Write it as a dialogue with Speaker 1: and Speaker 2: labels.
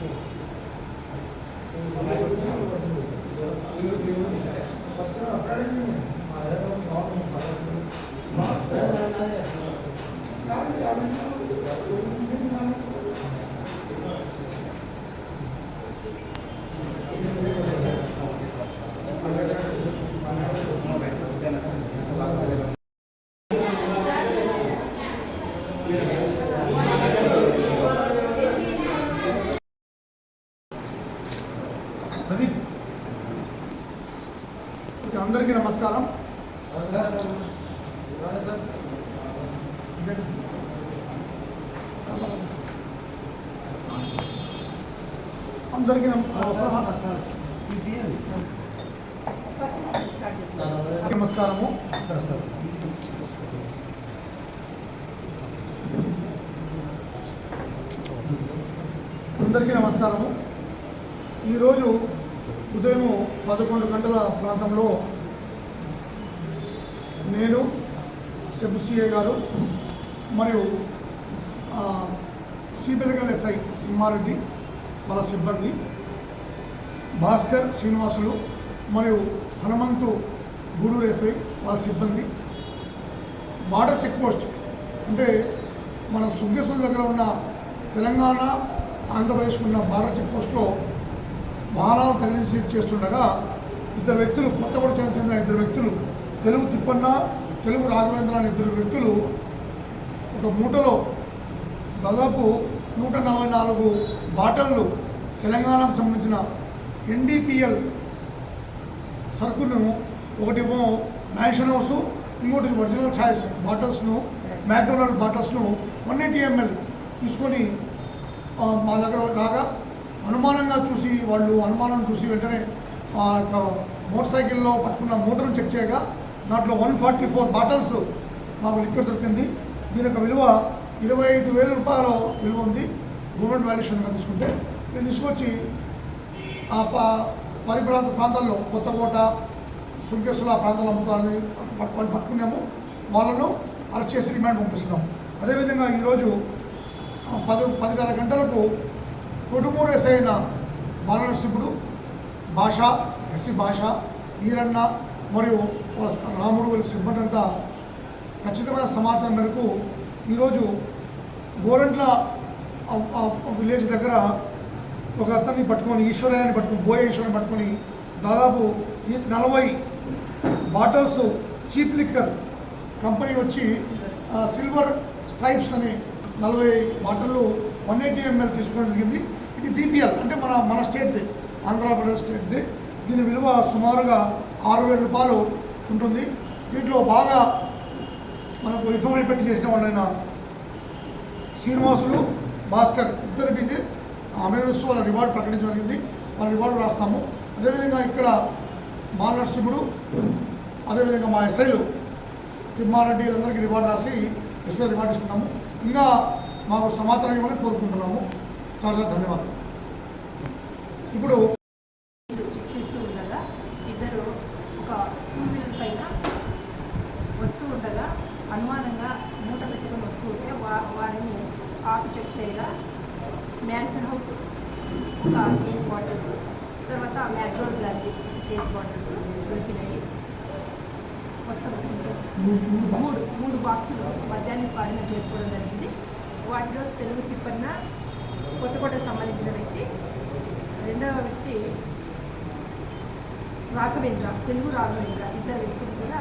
Speaker 1: Cool. అందరికీ నమస్కారం. అందరికీ నమస్కారము. అందరికీ నమస్కారము. ఈరోజు ఉదయం పదకొండు గంటల ప్రాంతంలో నేను సెబుసిఏ గారు మరియు సిబిల్గల్ ఎస్ఐ తిమ్మారెడ్డి వాళ్ళ సిబ్బంది భాస్కర్ శ్రీనివాసులు మరియు హనుమంతు గూడూరు ఎస్ఐ వాళ్ళ సిబ్బంది. బార్డర్ చెక్ పోస్ట్ అంటే మన సుగ్గేశ్వరం దగ్గర ఉన్న తెలంగాణ ఆంధ్రప్రదేశ్ ఉన్న బార్డర్ చెక్ పోస్ట్లో వాహనాలు తగిలించి చేస్తుండగా ఇద్దరు వ్యక్తులు కొత్తగూడ చెందిన ఇద్దరు వ్యక్తులు తెలుగు తిప్పన్న తెలుగు రాఘవేంద్ర అనే ఇద్దరు వ్యక్తులు ఒక మూటలో దాదాపు నూట నలభై నాలుగు బాటళ్ళు తెలంగాణకు సంబంధించిన ఎన్డీపీఎల్ సరుకును ఒకటేమో మ్యాన్షన్ హౌస్ ఇంకోటి ఒరిజినల్ ఛాయిస్ బాటిల్స్ను మ్యాక్డొనాల్డ్ బాటిల్స్ను వన్ ఎయిటీ ఎంఎల్ తీసుకొని మా దగ్గర రాగా అనుమానంగా చూసి వాళ్ళు అనుమానం చూసి వెంటనే ఆ యొక్క మోటార్ సైకిల్లో పట్టుకున్న మోటార్ను చెక్ చేయగా దాంట్లో వన్ ఫార్టీ ఫోర్ బాటిల్స్ మాకు లిక్విడ్ దొరికింది. దీని యొక్క విలువ ఇరవై ఐదు వేల రూపాయల విలువ ఉంది. గవర్నమెంట్ వాల్యుయేషన్గా తీసుకుంటే ఇది తీసుకొచ్చి ఆ పరిప్రాంత ప్రాంతాల్లో కొత్తకోట సుంకేశ్వర ప్రాంతాల్లో అమ్ముతారని వాళ్ళు పట్టుకున్నాము. వాళ్ళను అరెస్ట్ చేసి రిమాండ్ పంపిస్తున్నాం అదేవిధంగా ఈరోజు పది పదిన్నర గంటలకు కొడుమూరేసైన ఎస్ఐ బాలనరసింహుడు భాష ఎస్సీ భాష ఈరన్న మరియు రాముడు వీళ్ళ సిబ్బంది అంతా ఖచ్చితమైన సమాచారం మేరకు ఈరోజు గోరంట్ల విలేజ్ దగ్గర ఒక అతన్ని పట్టుకొని ఈశ్వరయాన్ని పట్టుకొని బోయ ఈశ్వరాన్ని పట్టుకొని దాదాపు ఈ నలభై బాటిల్స్ చీప్ లిక్కర్ కంపెనీ వచ్చి సిల్వర్ స్ట్రైప్స్ అనే నలభై బాటిళ్ళు వన్ ఎయిటీ ఎంఎల్ తీసుకోవడం జరిగింది. ఇది డిపిఎల్ అంటే మన మన స్టేట్ది ఆంధ్రప్రదేశ్ స్టేట్ది. దీని విలువ సుమారుగా ఆరు వేల రూపాయలు ఉంటుంది. దీంట్లో బాగా మనకు ఇన్ఫర్మేషన్ పెట్టి చేసిన వాళ్ళైన శ్రీనివాసులు భాస్కర్ ఇద్దరి మీద అమేదస్సు వాళ్ళ రివార్డు ప్రకటించడం జరిగింది. వాళ్ళ రివార్డు రాస్తాము. అదేవిధంగా ఇక్కడ బాలనరసింహుడు అదేవిధంగా మా ఎస్ఐలు తిమ్మారెడ్డి వీళ్ళందరికీ రివార్డు రాసి ఎస్ఐ రివార్డు ఇస్తున్నాము ఇంకా మాకు సమాచారం ఇవ్వాలని కోరుకుంటున్నాము. చాలా చాలా ధన్యవాదాలు. ఇప్పుడు
Speaker 2: చెక్ చేస్తూ ఉండగా ఇద్దరు ఒక టూ వీలర్ పైన వస్తూ ఉండగా అనుమానంగా మూట పెట్టుకొని వస్తూ ఉంటే వా వారిని ఆపి చెక్ చేయగా మ్యాన్సన్ హౌస్ ఒక కేస్ బాటిల్స్ తర్వాత మ్యాక్డోల్ లాంటి కేస్ బాటిల్స్ దొరికినాయి. మొత్తం. మూడు- మూడు బాక్సులు మద్యాన్ని స్వాధీనం చేసుకోవడం జరిగింది. వాటిలో తెలుగు తిప్పన్న కొత్తకోటకు సంబంధించిన వ్యక్తి రెండవ వ్యక్తి రాఘవేంద్ర తెలుగు రాఘవేంద్ర ఇద్దరు వ్యక్తులు కూడా